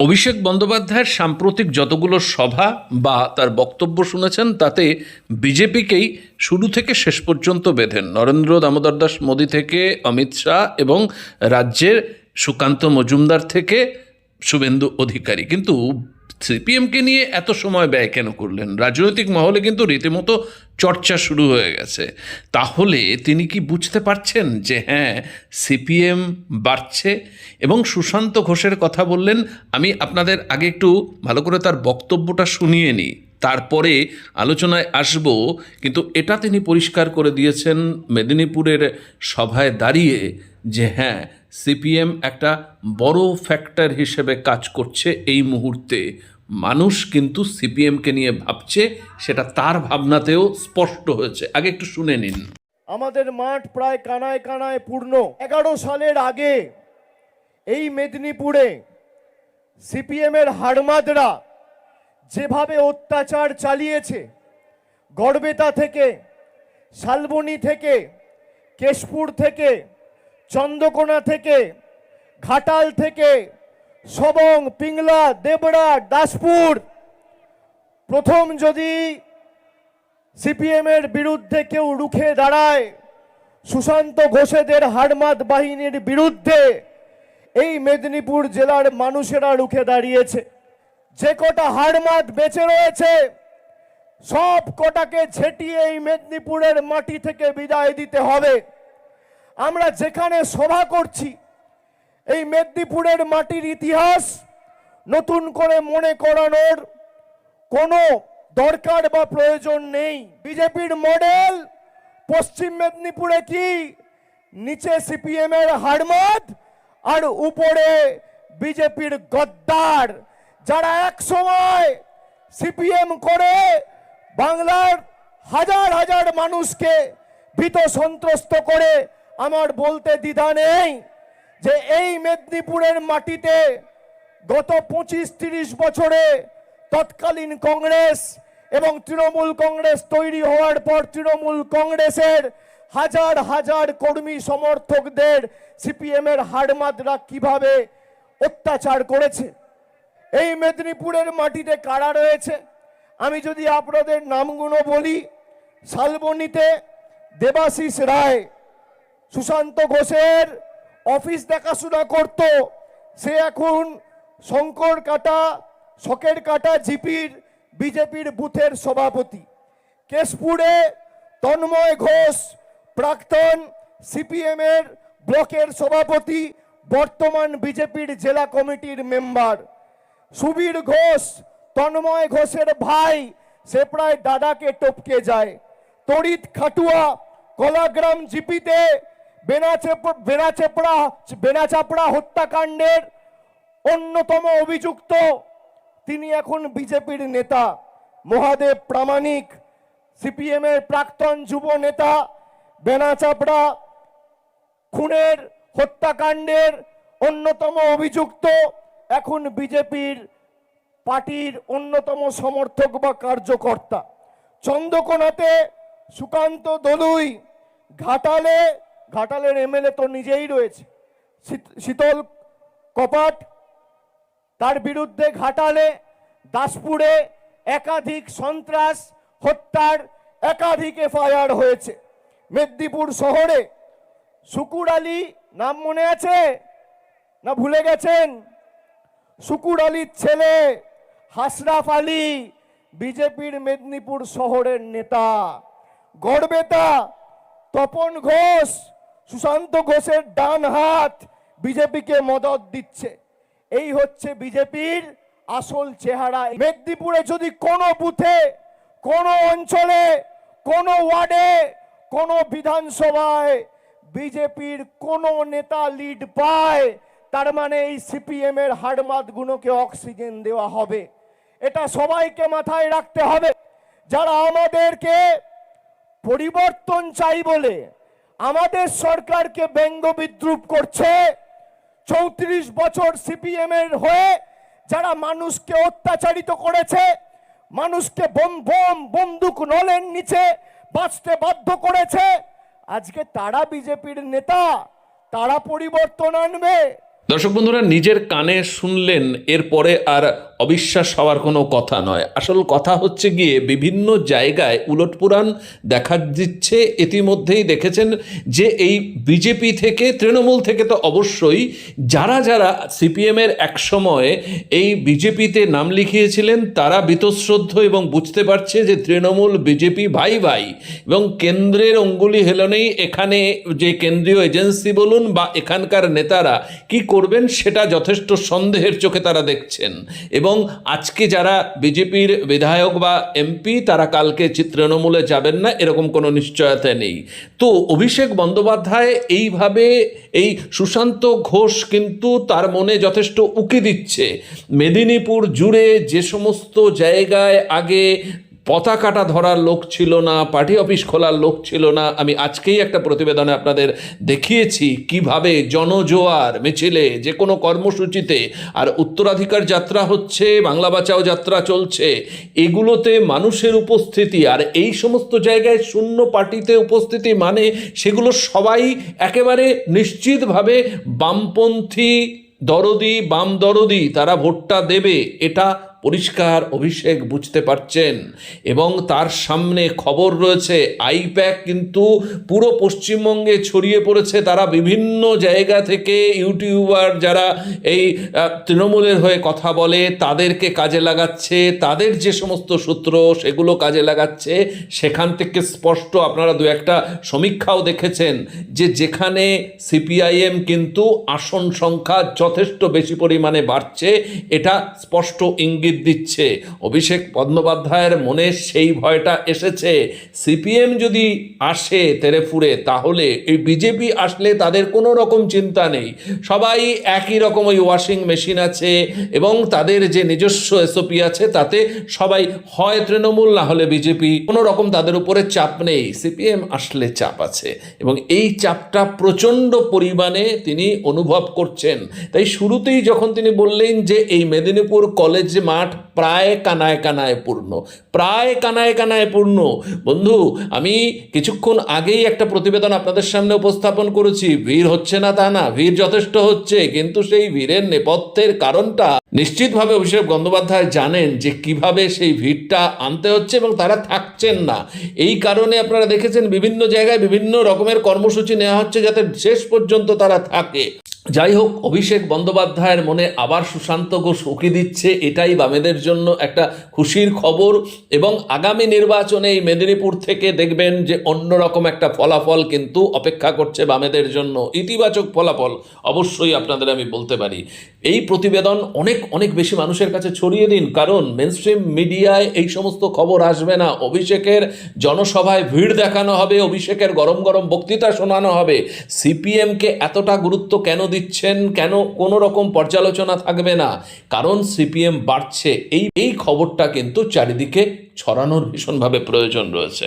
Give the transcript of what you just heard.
অভিষেক বন্দ্যোপাধ্যায়ের সাম্প্রতিক যতগুলো সভা বা তার বক্তব্য শুনেছেন, তাতে বিজেপিকেই শুরু থেকে শেষ পর্যন্ত বেঁধেন। নরেন্দ্র দামোদর দাস মোদী থেকে, অমিত শাহ এবং রাজ্যের সুকান্ত মজুমদার থেকে শুভেন্দু অধিকারী। কিন্তু সিপিএমকে নিয়ে এত সময় ব্যয় কেন করলেন? রাজনৈতিক মহলে কিন্তু রীতিমতো চর্চা শুরু হয়ে গেছে। তাহলে তিনি কি বুঝতে পারছেন যে হ্যাঁ সিপিএম বাড়ছে? এবং সুশান্ত ঘোষের কথা বললেন, আমি আপনাদের আগে একটু ভালো করে তার বক্তব্যটা শুনিয়ে নিই। তারপরে আলোচনায় আসব, কিন্তু এটা তিনি পরিষ্কার করে দিয়েছেন মেদিনীপুরের সভায় দাঁড়িয়ে যে হ্যাঁ সিপিএম একটা বড় ফ্যাক্টর হিসেবে কাজ করছে এই মুহূর্তে। মানুষ কিন্তু সিপিএমকে নিয়ে ভাবছে, সেটা তার ভাবনাতেও স্পষ্ট হয়েছে। আগে একটু শুনে নিন। আমাদের মাঠ প্রায় কানায় কানায় পূর্ণ। এগারো সালের আগে এই মেদিনীপুরে সিপিএমের হাড়মাদরা যেভাবে অত্যাচার চালিয়েছে, গড়বেতা থেকে, শালবনি থেকে, কেশপুর থেকে চন্দ্রকোনা থেকে, ঘাটাল থেকে, সবং, পিংলা, দেবড়া, দাসপুর। প্রথম যদি সিপিএমের বিরুদ্ধে কেউ রুখে দাঁড়ায়, সুশান্ত ঘোষেদের হাড়মাত বাহিনীর বিরুদ্ধে, এই মেদিনীপুর জেলার মানুষেরা রুখে দাঁড়িয়েছে। যে কটা হাড়মাত বেঁচে রয়েছে, সব কটাকে ছেটিয়ে এই মেদিনীপুরের মাটি থেকে বিদায় দিতে হবে। আমরা যেখানে সভা করছি, এই মেদিনীপুরের মাটির ইতিহাস নতুন করে মনে করানোর কোনো দরকার বা প্রয়োজন নেই। বিজেপির মডেল পশ্চিম মেদিনীপুরে কি? নিচে সিপিএম এর হাড়মাদ আর উপরে বিজেপির গদ্দার, যারা এক সময় সিপিএম করে বাংলার হাজার হাজার মানুষকে ভীত সন্ত্রস্ত করে আমার বলতে দ্বিধা নেই যে এই মেদিনীপুরের মাটিতে গত পঁচিশ তিরিশ বছরে তৎকালীন কংগ্রেস এবং তৃণমূল কংগ্রেস তৈরি হওয়ার পর তৃণমূল কংগ্রেসের হাজার হাজার কর্মী সমর্থকদের সিপিএম এর হাড়মাদরা কীভাবে অত্যাচার করেছে? এই মেদিনীপুরের মাটিতে কারা রয়েছে? আমি যদি আপনাদের নামগুলো বলি, শালবনীতে দেবাশিস রায় সুশান্ত ঘোষের অফিস দেখাশোনা করত। সে এখন শঙ্কর কাটা শকের কাটা জিপির, বিজেপির বুথের সভাপতি। কেশপুরে তন্ময় ঘোষ, প্রাক্তন সিপিএম এর ব্লকের সভাপতি, বর্তমান বিজেপির জেলা কমিটির মেম্বার। সুবীর ঘোষ, তন্ময় ঘোষের ভাই, সে প্রায় দাদাকে টপকে যায়। তড়িৎ খাটুয়া কলাগ্রাম জিপিতে বেনাচেপড়া বেনাচাপড়া হত্যাকাণ্ডের অন্যতম অভিযুক্ত তিনি এখন বিজেপির নেতা, মহাদেব প্রামাণিক সিপিএম এর প্রাক্তন যুব নেতা বেনাচাপড়া খুনের হত্যাকাণ্ডের অন্যতম অভিযুক্ত, এখন বিজেপির পার্টির অন্যতম সমর্থক বা কার্যকর্তা। চন্দ্রকোনাতে সুকান্ত দলুই, ঘাটালে ঘাটালের এমএলএ তো নিজেই রয়েছে। শীত- শীতল কপাট, তার বিরুদ্ধে ঘাটালে, দাসপুরে একাধিক সন্ত্রাস, হত্যার একাধিক এফআইআর হয়েছে। মেদিনীপুর শহরে শুকুর আলী, নাম মনে আছে? না ভুলে গেছেন? শুকুর আলীর ছেলে হাসরাফ আলী, বিজেপির মেদিনীপুর শহরের নেতা। গড়বেতা, তপন ঘোষ সুশান্ত ঘোষের ডান হাত বিজেপিকে মদত দিচ্ছে। এই হচ্ছে বিজেপির আসল চেহারা। মেদিনীপুরে যদি কোনো বুথে, কোনো অঞ্চলে, কোনো ওয়ার্ডে, কোনো বিধানসভায় বিজেপির কোনো নেতা লিড পায়, তার মানে এই সিপিএম এর হাড়মাতগুলোকে অক্সিজেন দেওয়া হবে। এটা সবাইকে মাথায় রাখতে হবে। যারা আমাদেরকে পরিবর্তন চাই বলে আমাদের সরকারকে ব্যঙ্গ বিদ্রুপ করছে। চৌত্রিশ বছর সিপিএম এর হয়ে যারা মানুষকে অত্যাচারিত করেছে, মানুষকে বোম বন্দুক নলের নিচে বাঁচতে বাধ্য করেছে, আজকে তারা বিজেপির নেতা, তারা পরিবর্তন আনবে। দর্শক বন্ধুরা, নিজের কানে শুনলেন, এরপরে আর অবিশ্বাস হওয়ার কোনো কথা নয়। আসল কথা হচ্ছে গিয়ে বিভিন্ন জায়গায় উলটপুরাণ দেখা দিচ্ছে। ইতিমধ্যেই দেখেছেন যে এই বিজেপি থেকে, তৃণমূল থেকে তো অবশ্যই যারা যারা সিপিএমের এক সময় এই বিজেপিতে নাম লিখিয়েছিলেন, তারা বীতশ্রদ্ধ এবং বুঝতে পারছে যে তৃণমূল, বিজেপি ভাই ভাই এবং কেন্দ্রের অঙ্গুলি হেলনেই এখানে যে কেন্দ্রীয় এজেন্সি বলুন বা এখানকার নেতারা কি করবেন, সেটা যথেষ্ট সন্দেহের চোখে তারা দেখছেন। এবং আজকে যারা বিজেপির বিধায়ক বা এমপি, তারা কালকে তৃণমূলে যাবেন না, এরকম কোনো নিশ্চয়তা নেই। তো অভিষেক বন্দ্যোপাধ্যায় এইভাবে এই সুশান্ত ঘোষ কিন্তু তার মনে যথেষ্ট উকি দিচ্ছে। মেদিনীপুর জুড়ে যে সমস্ত জায়গায় আগে পতাকাটা ধরার লোক ছিল না, পার্টি অফিস খোলার লোক ছিল না। আমি আজকেই একটা প্রতিবেদনে আপনাদের দেখিয়েছি কীভাবে জনজোয়ার মিছিলে যে কোনো কর্মসূচিতে আর উত্তরাধিকার যাত্রা হচ্ছে, বাংলা বাঁচাও যাত্রা চলছে, এগুলোতে মানুষের উপস্থিতি আর এই সমস্ত জায়গায় শূন্য পার্টিতে উপস্থিতি মানে সেগুলো সবাই একেবারে নিশ্চিতভাবে বামপন্থী দরদি বাম দরদি তারা ভোটটা দেবে, এটা পরিষ্কার অভিষেক বুঝতে পারছেন। এবং তার সামনে খবর রয়েছে, আইপ্যাক কিন্তু পুরো পশ্চিমবঙ্গে ছড়িয়ে পড়েছে। তারা বিভিন্ন জায়গা থেকে ইউটিউবার যারা এই তৃণমূলের হয়ে কথা বলে, তাদেরকে কাজে লাগাচ্ছে, তাদের যে সমস্ত সূত্র সেগুলো কাজে লাগাচ্ছে, সেখান থেকে স্পষ্ট আপনারা দু একটা সমীক্ষাও দেখেছেন যে যেখানে সিপিআইএম কিন্তু আসন সংখ্যা যথেষ্ট বেশি পরিমাণে বাড়ছে, এটা স্পষ্ট ইঙ্গিত দিচ্ছে। অভিষেক বন্দ্যোপাধ্যায়ের মনে সেই ভয়টা এসেছে। সিপিএম যদি আসে তেরে ফুরে তাহলে এই বিজেপি আসলে তাদের কোনো রকম চিন্তা নেই। সবাই একই রকম ওই ওয়াশিং মেশিন আছে এবং তাদের যে নিজস্ব এসওপি আছে, তাতে সবাই হয় তৃণমূল, না হলে বিজেপি। কোনো রকম তাদের উপরে চাপ নেই। সিপিএম আসলে চাপ আছে এবং এই চাপটা প্রচণ্ড পরিমাণে তিনি অনুভব করছেন। তাই শুরুতেই যখন তিনি বললেন যে এই মেদিনীপুর কলেজ মাঠ প্রায় কানায় কানায় পূর্ণ, প্রায় কানায় কানায় পূর্ণ। বন্ধু, আমি কিছুক্ষণ আগেই একটা প্রতিবেদন আপনাদের সামনে উপস্থাপন করেছি। ভিড় হচ্ছে না তা না, ভিড় যথেষ্ট হচ্ছে, কিন্তু সেই ভিড়ের নেপথ্যের কারণটা নিশ্চিতভাবে অভিষেক বন্দ্যোপাধ্যায় জানেন যে কীভাবে সেই ভিড়টা আনতে হচ্ছে এবং তারা থাকছেন না। এই কারণে আপনারা দেখেছেন বিভিন্ন জায়গায় বিভিন্ন রকমের কর্মসূচি নেওয়া হচ্ছে যাতে শেষ পর্যন্ত তারা থাকে। যাই হোক অভিষেক বন্দ্যোপাধ্যায়ের মনে আবার সুশান্ত ঘোষ উকি দিচ্ছে, এটাই বামেদের জন্য একটা খুশির খবর। এবং আগামী নির্বাচনে এই মেদিনীপুর থেকে দেখবেন যে অন্যরকম একটা ফলাফল কিন্তু অপেক্ষা করছে বামেদের জন্য। ইতিবাচক ফলাফল অবশ্যই আপনাদের আমি বলতে পারি। এই প্রতিবেদন অনেক অনেক বেশি মানুষের কাছে ছড়িয়ে দিন, কারণ মেনস্ট্রিম মিডিয়ায় এই সমস্ত খবর আসবে না। অভিষেকের জনসভায় ভিড় দেখানো হবে, অভিষেকের গরম গরম বক্তৃতা শোনানো হবে। সিপিএমকে এতটা গুরুত্ব কেন দিচ্ছেন? কেন কোনো রকম পর্যালোচনা থাকবে না? কারণ সিপিএম বাড়ছে। এই এই খবরটা কিন্তু চারিদিকে ছড়ানোর ভীষণভাবে প্রয়োজন রয়েছে।